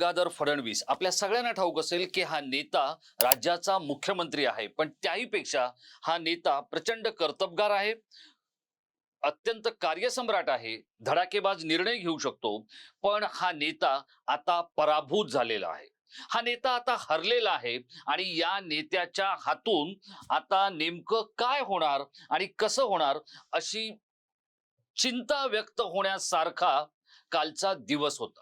गंगाधर फडणवीस. आपल्या सगळ्यांना ठाऊक असेल की हा नेता राज्याचा मुख्यमंत्री आहे. पण त्याहीपेक्षा हा नेता प्रचंड कर्तबगार आहे. अत्यंत कार्यसम्राट आहे. धडाकेबाज निर्णय घेऊ शकतो. पण हा नेता आता पराभूत झालेला आहे. हा नेता आता हरलेला आहे. आणि या नेत्याच्या हातून आता नेमकं काय होणार आणि कसं होणार अशी चिंता व्यक्त होण्यासारखा कालचा दिवस होता.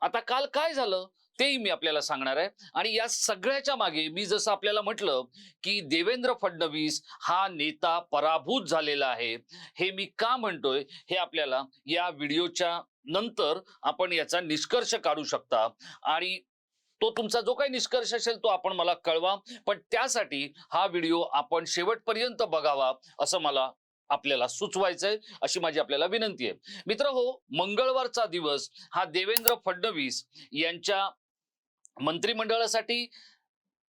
आता काल काय झालं? तेही मी आपल्याला सांगणार आहे. आणि या सगळ्याच्या मागे मी जसं आपल्याला म्हटलं की देवेंद्र फडणवीस हा नेता पराभूत झालेला आहे. हे मी का म्हणतोय? हे आपल्याला या व्हिडिओच्या नंतर आपण याचा निष्कर्ष काढू शकता. आणि तो तुमचा जो काही निष्कर्ष असेल तो आपण मला कळवा. पण त्यासाठी हा व्हिडिओ आपण शेवटपर्यंत बघावा असं मला आपल्याला सुचवायचंय अशी माझी आपल्याला विनंती आहे. मित्र हो मंगळवारचा दिवस हा देवेंद्र फडणवीस यांच्या मंत्रिमंडळासाठी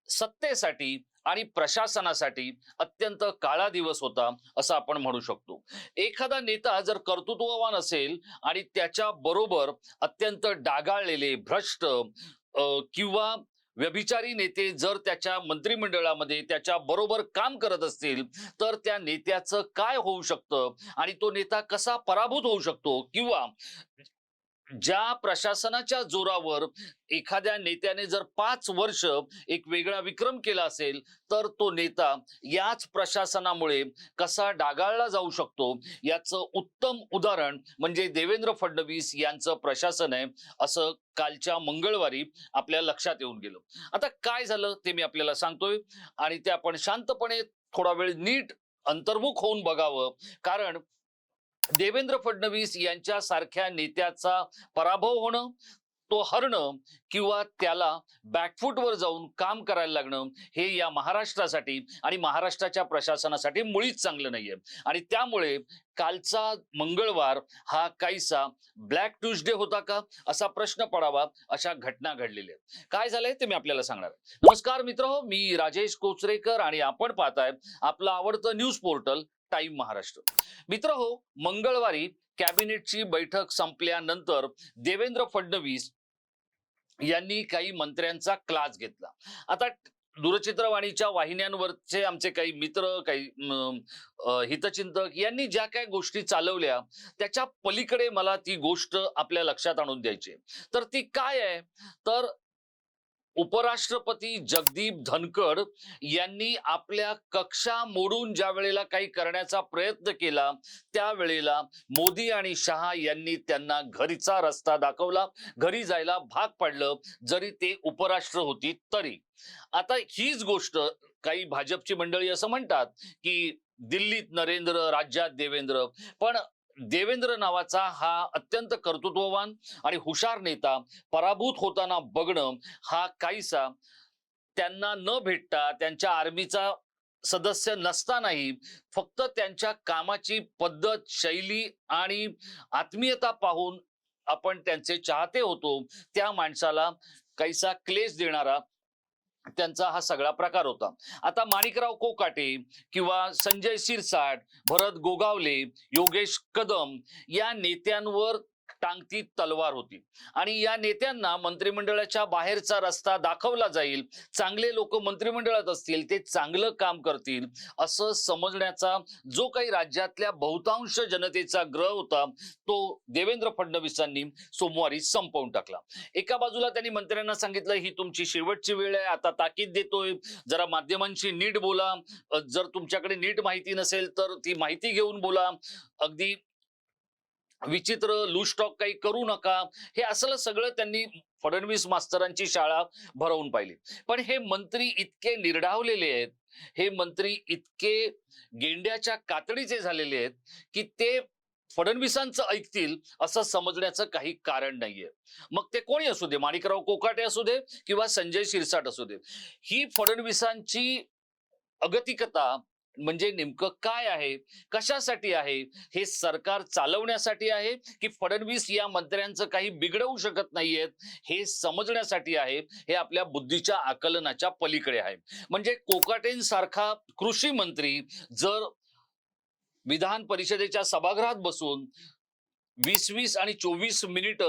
सत्तेसाठी आणि प्रशासनासाठी अत्यंत काळा दिवस होता असं आपण म्हणू शकतो. एखादा नेता जर कर्तृत्ववान असेल आणि त्याच्या बरोबर अत्यंत डागाळलेले भ्रष्ट किंवा व्यभिचारी नेते जर त्याच्या मंत्रिमंडळामध्ये त्याच्या बरोबर काम करत असतील तर त्या नेत्याचं काय होऊ शकतं? आणि तो नेता कसा पराभूत होऊ शकतो? किंवा ज्या प्रशासनाच्या जोरावर एखाद्या नेत्याने जर पाच वर्ष एक वेगळा विक्रम केला असेल तर तो नेता याच प्रशासनामुळे कसा डागाळला जाऊ शकतो? याचं उत्तम उदाहरण म्हणजे देवेंद्र फडणवीस यांचं प्रशासन आहे असं कालच्या मंगळवारी आपल्या लक्षात येऊन गेलं. आता काय झालं ते मी आपल्याला सांगतोय आणि ते आपण शांतपणे थोडा वेळ नीट अंतर्मुख होऊन बघावं. कारण देवेंद्र फडणवीस यांच्या सारख्या नेत्याचा पराभव होणं तो हरणं किंवा त्याला बॅकफूटवर जाऊन काम करायला लागणं हे या महाराष्ट्रासाठी आणि महाराष्ट्राच्या प्रशासनासाठी मुळीच चांगलं नाहीये आणि त्यामुळे कालचा मंगळवार हा काहीसा ब्लॅक ट्युजडे होता का असा प्रश्न पडावा अशा घटना घडलेल्या आहेत. काय झालंय ते मी आपल्याला सांगणार आहे. नमस्कार मित्र हो मी राजेश कोचरेकर आणि आपण पाहताय आपलं आवडतं न्यूज पोर्टल टाइम महाराष्ट्र. मित्र हो मंगळवारी कॅबिनेटची बैठक संपल्यानंतर देवेंद्र फडणवीस यांनी काही मंत्र्यांचा क्लास घेतला. आता दूरचित्रवाणीच्या वाहिन्यांवरचे आमचे काही मित्र काही हितचिंतक यांनी ज्या काही गोष्टी चालवल्या त्याच्या पलीकडे मला ती गोष्ट आपल्या लक्षात आणून द्यायची तर ती काय आहे? तर उपराष्ट्रपती जगदीप धनखड यांनी आपल्या कक्षा मोडून ज्या वेळेला काही करण्याचा प्रयत्न केला त्यावेळेला मोदी आणि शहा यांनी त्यांना घरीचा रस्ता दाखवला. घरी जायला भाग पाडलं जरी ते उपराष्ट्र होती तरी. आता हीच गोष्ट काही भाजपची मंडळी असं म्हणतात की दिल्लीत नरेंद्र राज्यात देवेंद्र. पण देवेंद्र नावाचा हा अत्यंत कर्तृत्ववान आणि हुशार नेता पराभूत होताना बघणं हा काहीसा त्यांना न भेटता त्यांच्या आर्मीचा सदस्य नसतानाही फक्त त्यांच्या कामाची पद्धत शैली आणि आत्मीयता पाहून आपण त्यांचे चाहते होतो त्या माणसाला काहीसा क्लेश देणारा त्यांचा हा सगळा प्रकार होता. आता माणिकराव कोकाटे किंवा संजय शिरसाट भरत गोगावले योगेश कदम या नेत्यांवर टांगती तलवार होती. आणि या नेत्यांना मंत्रिमंडळाच्या बाहेरचा रस्ता दाखवला जाईल चांगले लोक मंत्रिमंडळात असतील ते चांगलं काम करतील असं समजण्याचा जो काही राज्यातल्या बहुतांश जनतेचा ग्रह होता तो देवेंद्र फडणवीसांनी सोमवारी संपवून टाकला. एका बाजूला त्यांनी मंत्र्यांना सांगितलं ही तुमची शेवटची वेळ आहे आता ताकीद देतोय. जरा माध्यमांशी नीट बोला. जर तुमच्याकडे नीट माहिती नसेल तर ती माहिती घेऊन बोला. अगदी विचित्र लूस्टॉक काही करू नका. हे असलं सगळं त्यांनी फडणवीस मास्तरांची शाळा भरवून पाहिली. पण हे मंत्री इतके निर्ढावलेले आहेत हे मंत्री इतके गेंड्याच्या कातडीचे झालेले आहेत की ते फडणवीसांचं ऐकतील असं समजण्याचं काही कारण नाहीये. मग ते कोणी असू दे? माणिकराव कोकाटे असू दे किंवा संजय शिरसाट असू दे? ही फडणवीसांची अगतिकता म्हणजे नेमकं काय आहे? कशासाठी आहे? हे सरकार चालवण्यासाठी आहे की फडणवीस या मंत्र्यांचं काही बिघडवू शकत नाहीयेत? हे समजण्यासाठी आहे? हे आपल्या बुद्धीच्या आकलनाच्या पलीकडे आहे. म्हणजे कोकाटेंसारखा कृषी मंत्री जर विधान परिषदेच्या सभागृहात बसून वीस वीस आणि चोवीस मिनिट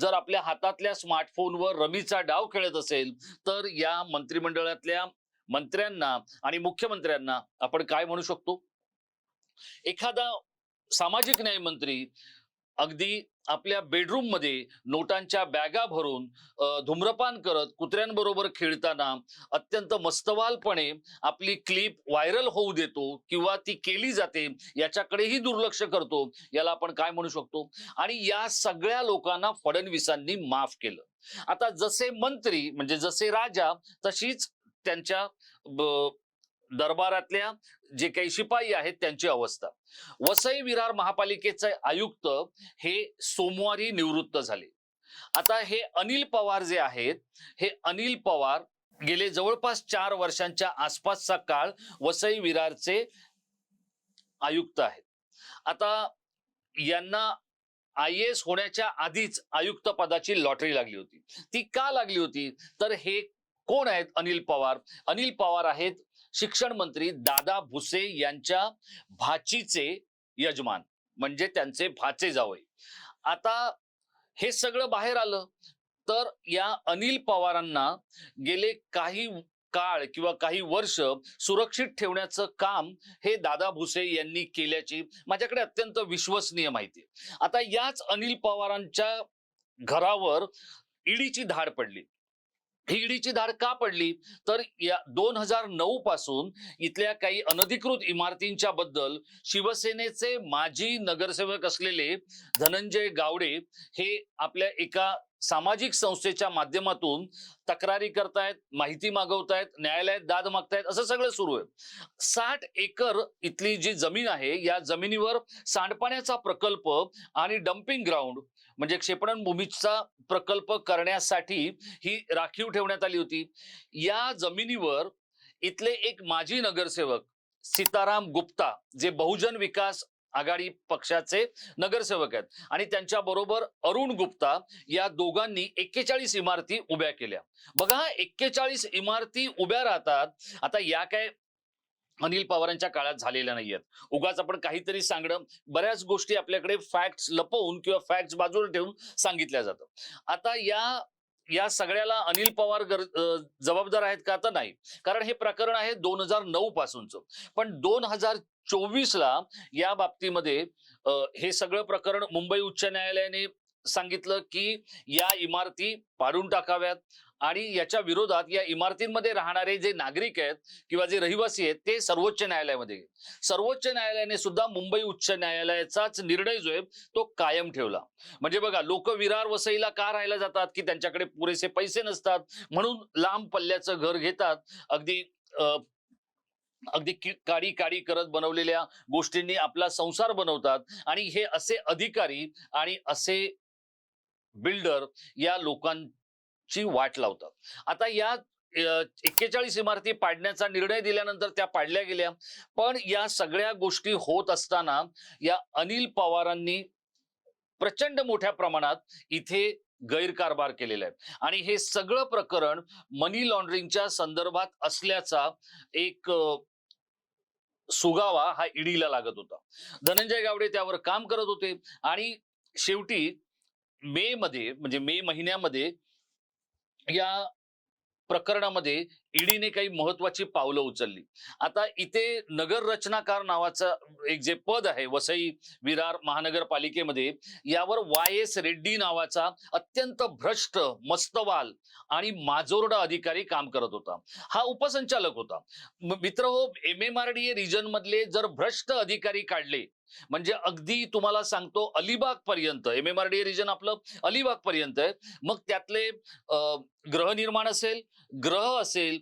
जर आपल्या हातातल्या स्मार्टफोनवर रमीचा डाव खेळत असेल तर या मंत्रिमंडळातल्या मंत्र्यांना आणि मुख्यमंत्र्यांना आपण काय म्हणू शकतो? एखादा सामाजिक न्याय मंत्री अगदी आपल्या बेडरूममध्ये नोटांच्या बॅगा भरून धूम्रपान करत कुत्र्यांबरोबर खेळताना अत्यंत मस्तवालपणे आपली क्लिप व्हायरल होऊ देतो किंवा ती केली जाते याच्याकडेही दुर्लक्ष करतो याला आपण काय म्हणू शकतो? आणि या सगळ्या लोकांना फडणवीसांनी माफ केलं. आता जसे मंत्री म्हणजे जसे राजा तशीच त्यांच्या दरबारातल्या जे काही शिपाई आहेत त्यांची अवस्था. वसई विरार महापालिकेचे आयुक्त हे सोमवारी निवृत्त झाले. आता हे अनिल पवार जे आहेत हे अनिल पवार गेले जवळपास चार वर्षांच्या आसपासचा काळ वसई विरारचे आयुक्त आहेत. आता यांना आय एस होण्याच्या आधीच आयुक्त पदाची लॉटरी लागली होती. ती का लागली होती? तर हे कोण आहेत? अनिल पवार. अनिल पवार आहेत शिक्षण मंत्री दादा भुसे यांच्या भाचीचे यजमान. म्हणजे त्यांचे भाचे जावई. आता हे सगळं बाहेर आलं तर या अनिल पवारांना गेले काही काळ किंवा काही वर्ष सुरक्षित ठेवण्याचं काम हे दादा भुसे यांनी केल्याची माझ्याकडे अत्यंत विश्वसनीय माहिती आहे. आता याच अनिल पवारांच्या घरावर ईडीची धाड पडली. हिगडीची धाड का पडली? तर या दोन हजार नऊ पासून इथल्या काही अनधिकृत इमारतींच्या बद्दल शिवसेनेचे माजी नगरसेवक असलेले धनंजय गावडे हे आपल्या एका सामाजिक संस्थेच्या माध्यमातून तक्रारी करतायत माहिती मागवतायत न्यायालयात दाद मागतायत असं सगळं सुरू आहे. साठ एकर इथली जी जमीन आहे या जमिनीवर सांडपाण्याचा प्रकल्प आणि डम्पिंग ग्राउंड म्हणजे क्षेपणभूमीचा प्रकल्प करण्यासाठी ही राखीव ठेवण्यात आली होती. या जमिनीवर इथले एक माजी नगरसेवक सीताराम गुप्ता जे बहुजन विकास आघाडी पक्षाचे नगरसेवक आहेत आणि त्यांच्या बरोबर अरुण गुप्ता या दोघांनी एक्केचाळीस इमारती उभ्या केल्या. बघा एक्केचाळीस इमारती उभ्या राहतात. आता या काय अनिल पवारांच्या काळात झालेल्या नाहीयेत. उगाच आपण काहीतरी सांगणं बऱ्याच गोष्टी आपल्याकडे फॅक्ट्स लपवून किंवा फॅक्ट्स बाजूला ठेवून सांगितल्या जातं. आता या या सगळ्याला अनिल पवार गर जबाबदार आहेत का तर नाही. कारण हे प्रकरण आहे दोन हजार नऊ पासूनचं. पण दोन हजार चोवीसला या बाबतीमध्ये हे सगळं प्रकरण मुंबई उच्च न्यायालयाने सांगितलं की या इमारती पाडून टाकाव्यात आणि याच्या विरोधात या इमारतींमध्ये राहणारे जे नागरिक आहेत किंवा जे रहिवासी आहेत ते सर्वोच्च न्यायालयामध्ये सर्वोच्च न्यायालयाने सुद्धा मुंबई उच्च न्यायालयाचाच निर्णय जो आहे तो कायम ठेवला. म्हणजे बघा लोक विरार वसईला का राहायला जातात? की त्यांच्याकडे पुरेसे पैसे नसतात? म्हणून लांब पल्ल्याचं घर घेतात. अगदी अं, अगदी काडी काडी करत बनवलेल्या गोष्टींनी आपला संसार बनवतात. आणि हे असे अधिकारी आणि असे बिल्डर या लोकांची वाट लावतात. आता या एक्केचाळीस इमारती पाडण्याचा निर्णय दिल्यानंतर त्या पाडल्या गेल्या. पण या सगळ्या गोष्टी होत असताना या अनिल पवारांनी प्रचंड मोठ्या प्रमाणात इथे गैरकारभार केलेला आहे. आणि हे सगळं प्रकरण मनी लॉन्ड्रिंगच्या संदर्भात असल्याचा एक सुगावा हा ईडीला लागत होता. धनंजय गावडे त्यावर काम करत होते. आणि शेवटी मे मध्ये म्हणजे मे महिन्यामध्ये या प्रकरणामध्ये ईडीने काही महत्वाची पावलं उचलली. आता इथे नगर रचनाकार नावाचं एक जे पद आहे वसई विरार महानगरपालिकेमध्ये यावर वाय एस रेड्डी नावाचा अत्यंत भ्रष्ट मस्तवाल आणि माजोरडा अधिकारी काम करत होता. हा उपसंचालक होता. मित्र हो M M R D A region मधले जर भ्रष्ट अधिकारी काढले म्हणजे अगदी तुम्हाला सांगतो अलिबाग पर्यंत M M R D region आपलं अलिबाग पर्यंत आहे मग त्यातले गृहनिर्माण असेल ग्रह असेल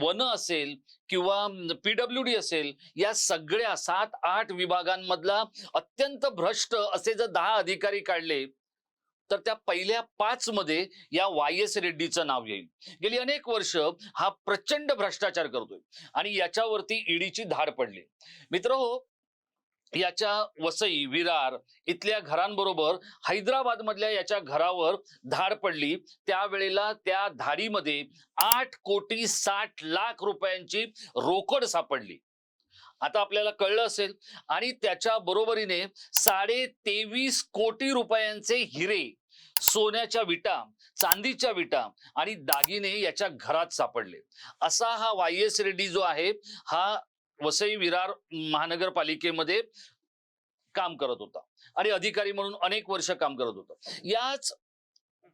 वन असेल किंवा पीडब्ल्यू डी असेल या सगळ्या सात आठ विभागांमधला अत्यंत भ्रष्ट असे जर दहा अधिकारी काढले तर त्या पहिल्या पाच मध्ये या वाय एस रेड्डीचं नाव येईल. गेली अनेक वर्ष हा प्रचंड भ्रष्टाचार करतोय आणि याच्यावरती ईडीची धाड पडली. मित्र हो याच्या वसई विरार इथल्या घरांबरोबर हैदराबाद मधल्या याच्या घरावर धाड पडली. त्यावेळेला त्या धाडीमध्ये आठ कोटी साठ लाख रुपयांची रोकड सापडली. आता आपल्याला कळलं असेल. आणि त्याच्या बरोबरीने साडे तेवीस कोटी रुपयांचे हिरे सोन्याच्या विटा चांदीच्या विटा आणि दागिने याच्या घरात सापडले. असा हा वाय एस रेड्डी जो आहे हा वसई विरार महानगरपालिकेमध्ये काम करत होता. आणि अधिकारी म्हणून अनेक वर्ष काम करत होता. याच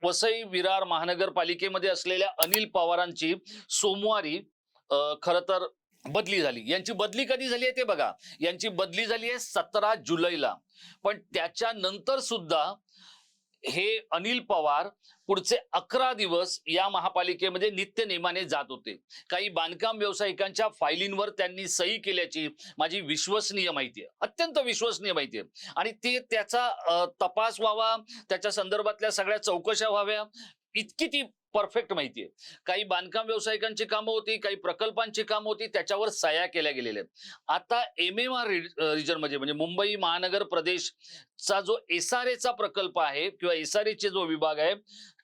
वसई विरार महानगरपालिकेमध्ये असलेल्या अनिल पवारांची सोमवारी खर तर बदली झाली. यांची बदली कधी झाली आहे ते बघा. यांची बदली झाली आहे सतरा जुलैला. पण त्याच्यानंतर सुद्धा हे अनिल पवार पुढचे अकरा दिवस या महापालिकेमध्ये नित्य नेमाने जात होते. काही बांधकाम व्यावसायिकांच्या फायलींवर त्यांनी सही केल्याची माझी विश्वसनीय माहिती आहे. अत्यंत विश्वसनीय माहिती आहे. आणि ते त्याचा तपास व्हावा त्याच्या संदर्भातल्या सगळ्या चौकशा व्हाव्या इतकी ती परफेक्ट माहिती आहे काही बांधकाम व्यावसायिकांची कामं होती काही प्रकल्पांची कामं होती त्याच्यावर सह्या केल्या गेलेल्या आहेत. आता एम एम आर रिजनमध्ये म्हणजे मुंबई महानगर प्रदेशचा जो एस आर प्रकल्प आहे किंवा एस आर जो विभाग आहे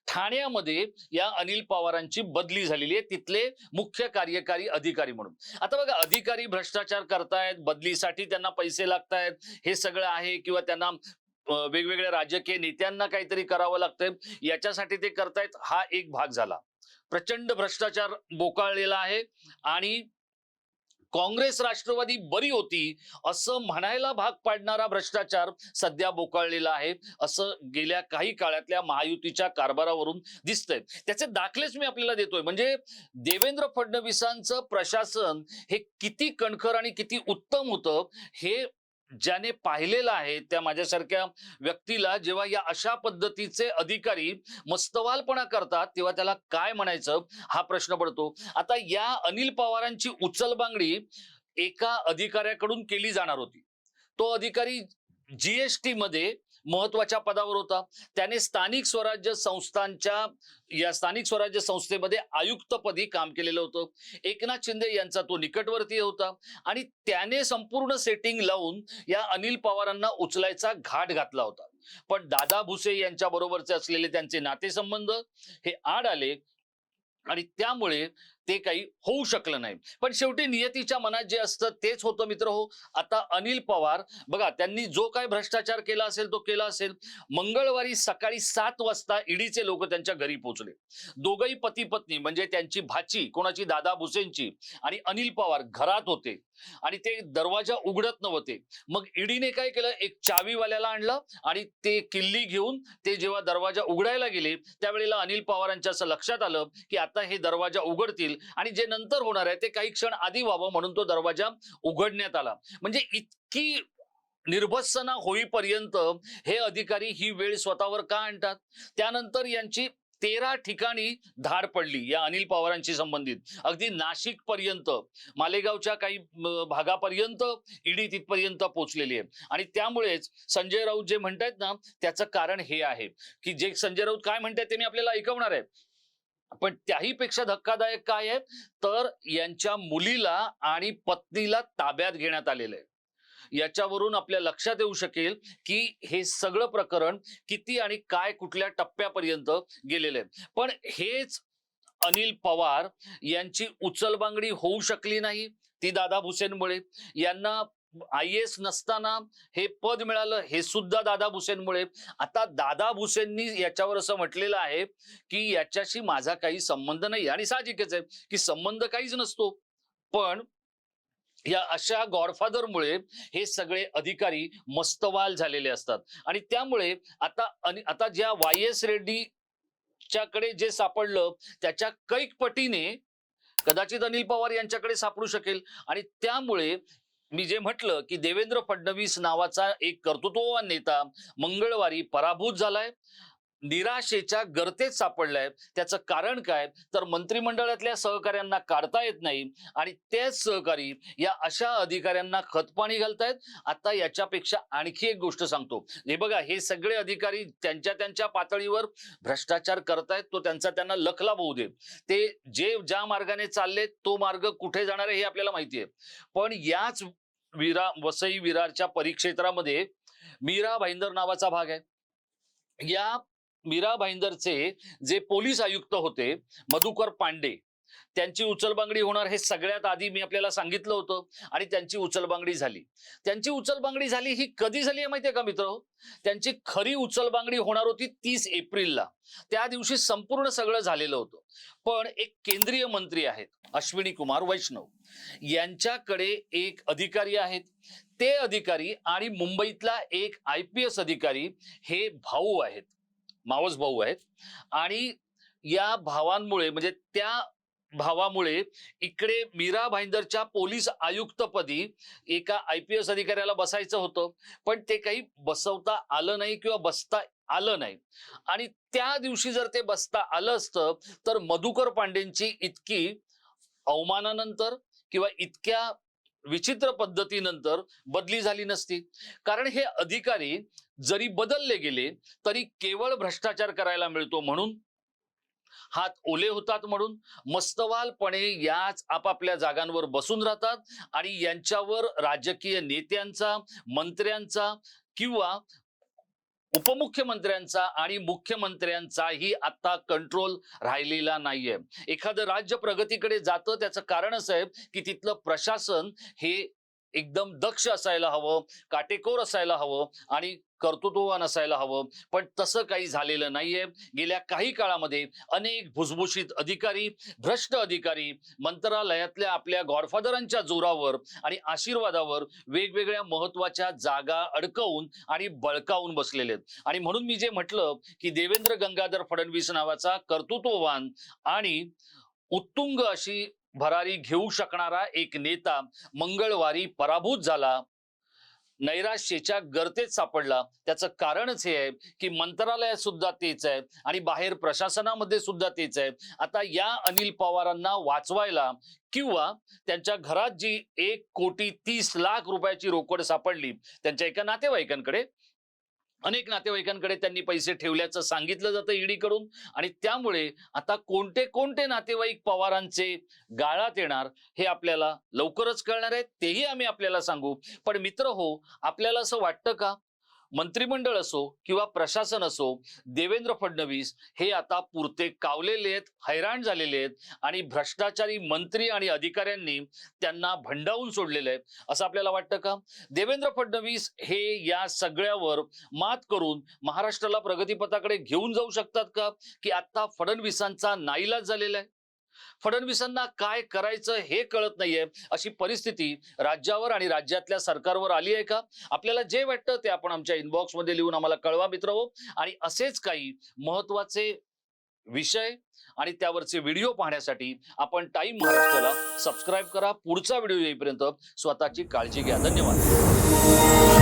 ठाण्यामध्ये या अनिल पवारांची बदली झालेली आहे. तिथले मुख्य कार्यकारी अधिकारी म्हणून. आता बघा अधिकारी भ्रष्टाचार करतायत बदलीसाठी त्यांना पैसे लागतायत हे सगळं आहे किंवा त्यांना वेगवेगळ्या राजकीय नेत्यांना काहीतरी करावं लागतंय. याच्यासाठी ते करतायत. हा एक भाग झाला. प्रचंड भ्रष्टाचार बोकाळलेला आहे आणि काँग्रेस राष्ट्रवादी बरी होती असं म्हणायला भाग पाडणारा भ्रष्टाचार सध्या बोकाळलेला आहे असं गेल्या काही काळातल्या महायुतीच्या कारभारावरून दिसतंय. त्याचे दाखलेच मी आपल्याला देतोय. म्हणजे देवेंद्र फडणवीसांचं प्रशासन हे किती कणखर आणि किती उत्तम होतं हे ज्याने पाहिलेलं आहे त्या माझ्यासारख्या व्यक्तीला जेव्हा या अशा पद्धतीचे अधिकारी मस्तवालपणा करतात तेव्हा त्याला काय म्हणायचं? हा प्रश्न पडतो. आता या अनिल पवारांची उचलबांगडी एका अधिकाऱ्याकडून केली जाणार होती. तो अधिकारी जीएसटी मध्ये महत्त्वाच्या पदावर होता. त्याने स्थानिक स्वराज्य संस्थांच्या या स्थानिक स्वराज्य संस्थेमध्ये आयुक्तपदी काम केलेलं होतं. एकनाथ शिंदे यांचा तो निकटवर्तीय होता. आणि त्याने संपूर्ण सेटिंग लावून या अनिल पवारांना उचलायचा घाट घातला होता. पण दादा भुसे यांच्या बरोबरचे असलेले त्यांचे नातेसंबंध हे आड आले. आणि त्यामुळे ते काही होऊ शकलं नाही. पण शेवटी नियतीच्या मनात जे असतं तेच होतं मित्र हो. आता अनिल पवार बघा त्यांनी जो काय भ्रष्टाचार केला असेल तो केला असेल. मंगळवारी सकाळी सात वाजता ईडीचे लोक त्यांच्या घरी पोहोचले. दोघही पती पत्नी म्हणजे त्यांची भाची कोणाची? दादा भुसेंची आणि अनिल पवार घरात होते. आणि ते दरवाजा उघडत नव्हते. मग ईडीने काय केलं? एक चावीवाल्याला आणलं आणि ते किल्ली घेऊन ते जेव्हा दरवाजा उघडायला गेले त्यावेळेला अनिल पवारांच्या असं लक्षात आलं की आता हे दरवाजा उघडतील आणि जे नंतर होणार आहे ते काही क्षण आधी व्हावं म्हणून तो दरवाजा उघडण्यात आला. म्हणजे इतकी निर्भत्सना होईपर्यंत हे अधिकारी ही वेळ स्वतःवर का आणतात? त्यानंतर यांची तेरा ठिकाणी धाड पडली या अनिल पवारांशी संबंधित. अगदी नाशिक पर्यंत मालेगावच्या काही भागापर्यंत ईडी तिथपर्यंत पोहोचलेली आहे. आणि त्यामुळेच संजय राऊत जे म्हणतायत ना त्याचं कारण हे आहे की जे संजय राऊत काय म्हणतायत ते मी आपल्याला ऐकवणार आहे. पण त्याही पेक्षा धक्कादायक काय आहे? तर यांच्या मुलीला आणि पत्नीला ताब्यात घेण्यात आलेलं आहे. याच्यावरून आपल्या लक्षात येऊ शकेल की हे सगळं प्रकरण किती आणि काय कुठल्या टप्प्यापर्यंत गेलेलं आहे. पण हेच अनिल पवार यांची उचलबांगडी होऊ शकली नाही ती दादा भुसेनमुळे. यांना आय एस नसताना हे पद मिळालं हे सुद्धा दादा भुसेनमुळे. आता दादा भुसेंनी याच्यावर असं म्हटलेलं आहे की याच्याशी माझा काही संबंध नाही. आणि साहजिकच आहे की संबंध काहीच नसतो. पण या अशा गॉडफादरमुळे हे सगळे अधिकारी मस्तवाल झालेले असतात. आणि त्यामुळे आता आता ज्या वाय एस रेड्डीच्याकडे जे सापडलं त्याच्या कैक पटीने कदाचित अनिल पवार यांच्याकडे सापडू शकेल. आणि त्यामुळे मी जे म्हटलं की देवेंद्र फडणवीस नावाचा एक कर्तृत्ववान नेता मंगळवारी पराभूत झालाय. निराशेच्या गर्तेत सापडलाय त्याचं कारण काय तर मंत्रिमंडळातल्या सहकाऱ्यांना काढता येत नाही आणि तेच सहकारी या अशा अधिकाऱ्यांना खतपाणी घालतायत. आता याच्यापेक्षा आणखी एक गोष्ट सांगतो. हे बघा हे सगळे अधिकारी त्यांच्या त्यांच्या पातळीवर भ्रष्टाचार करतायत. तो त्यांचा त्यांना लखलाभ होऊ दे. ते जे ज्या मार्गाने चालले तो मार्ग कुठे जाणार आहे हे आपल्याला माहिती आहे. पण याच विरा वसई विरारच्या परिक्षेत्रामध्ये मीरा भाईंदर नावाचा भाग आहे. या मीरा भाईंदरचे जे पोलीस आयुक्त होते मधुकर पांडे त्यांची उचलबांगडी होणार हे सगळ्यात आधी मी आपल्याला सांगितलं होतं आणि त्यांची उचलबांगडी झाली. त्यांची उचलबांगडी झाली ही कधी झाली आहे माहितीये का मित्र? त्यांची खरी उचलबांगडी होणार होती तीस एप्रिलला. त्या दिवशी संपूर्ण सगळं झालेलं होतं. पण एक केंद्रीय मंत्री आहेत अश्विनी कुमार वैष्णव. यांच्याकडे एक अधिकारी आहेत. ते अधिकारी आणि मुंबईतला एक आय पी एस अधिकारी हे भाऊ आहेत. मावस भाऊ आहेत. आणि या भावांमुळे म्हणजे त्या भावामुळे इकडे मीरा भाईंदरच्या पोलीस आयुक्तपदी एका आय पी एस अधिकाऱ्याला बसायचं होतं. पण ते काही बसवता आलं नाही किंवा बसता आलं नाही. आणि त्या दिवशी जर ते बसता आलं असतं तर मधुकर पांडेंची इतकी अवमानानंतर किंवा इतक्या विचित्र पद्धतीनंतर बदली झाली नसती. कारण हे अधिकारी जरी बदलले गेले तरी केवळ भ्रष्टाचार करायला मिळतो म्हणून हात ओले होतात म्हणून मस्तवालपणे याच आपापल्या जागांवर बसून राहतात आणि यांच्यावर राजकीय नेत्यांचा मंत्र्यांचा किंवा उपमुख्यमंत्र्यांचा आणि मुख्यमंत्र्यांचाही आता कंट्रोल राहिलेला नाहीये. एखादं राज्य प्रगतीकडे जातं त्याचं कारण असं आहे की तिथलं प्रशासन हे एकदम दक्ष असायला हवं काटेकोर असायला हवं आणि कर्तृत्ववान असायला हवं. पण तसं काही झालेलं नाहीये. गेल्या काही काळामध्ये अनेक भुसभुशीत अधिकारी भ्रष्ट अधिकारी मंत्रालयातल्या आपल्या गॉडफादरांच्या जोरावर आणि आशीर्वादावर वेगवेगळ्या महत्त्वाच्या जागा अडकवून आणि बळकावून बसलेले आहेत. आणि म्हणून मी जे म्हटलं की देवेंद्र गंगाधर फडणवीस नावाचा कर्तृत्ववान आणि उत्तुंग अशी भरारी घेऊ शकणारा एक नेता मंगळवारी पराभूत झाला. नैराश्येच्या गर्तेत सापडला. त्याचं कारणच हे आहे की मंत्रालयात सुद्धा तेच आहे आणि बाहेर प्रशासनामध्ये सुद्धा तेच आहे. आता या अनिल पवारांना वाचवायला किंवा त्यांच्या घरात जी एक कोटी तीस लाख रुपयाची रोकड सापडली त्यांच्या एका नातेवाईकांकडे अनेक नातेवाईकांकडे त्यांनी पैसे ठेवल्याचं सांगितलं जातं ईडीकडून. आणि त्यामुळे आता कोणते कोणते नातेवाईक पवारांचे गाळात येणार हे आपल्याला लवकरच कळणार आहे. तेही आम्ही आपल्याला सांगू. पण मित्र हो आपल्याला असं वाटतं का? मंत्रिमंडळ असो किंवा प्रशासन असो देवेंद्र फडणवीस हे आता पुरते कावलेले आहेत हैराण झालेले आहेत आणि भ्रष्टाचारी मंत्री आणि अधिकाऱ्यांनी त्यांना भंडावून सोडलेलं आहे. असं आपल्याला वाटतं का? देवेंद्र फडणवीस हे या सगळ्यावर मात करून महाराष्ट्राला प्रगतीपथाकडे घेऊन जाऊ शकतात का? की आता फडणवीसांचा नाईलाज झालेला आहे? फडणवीसांना काय करायचं हे कळत नाहीये. अशी परिस्थिती राज्यावर आणि राज्यातल्या सरकारवर आली आहे का? आपल्याला जे वाटतं ते आपण आमच्या इनबॉक्समध्ये लिहून आम्हाला कळवा मित्र हो. आणि असेच काही महत्त्वाचे विषय आणि त्यावरचे व्हिडिओ पाहण्यासाठी आपण टाइम महाराष्ट्राला सबस्क्राईब करा. पुढचा व्हिडिओ येईपर्यंत स्वतःची काळजी घ्या. धन्यवाद.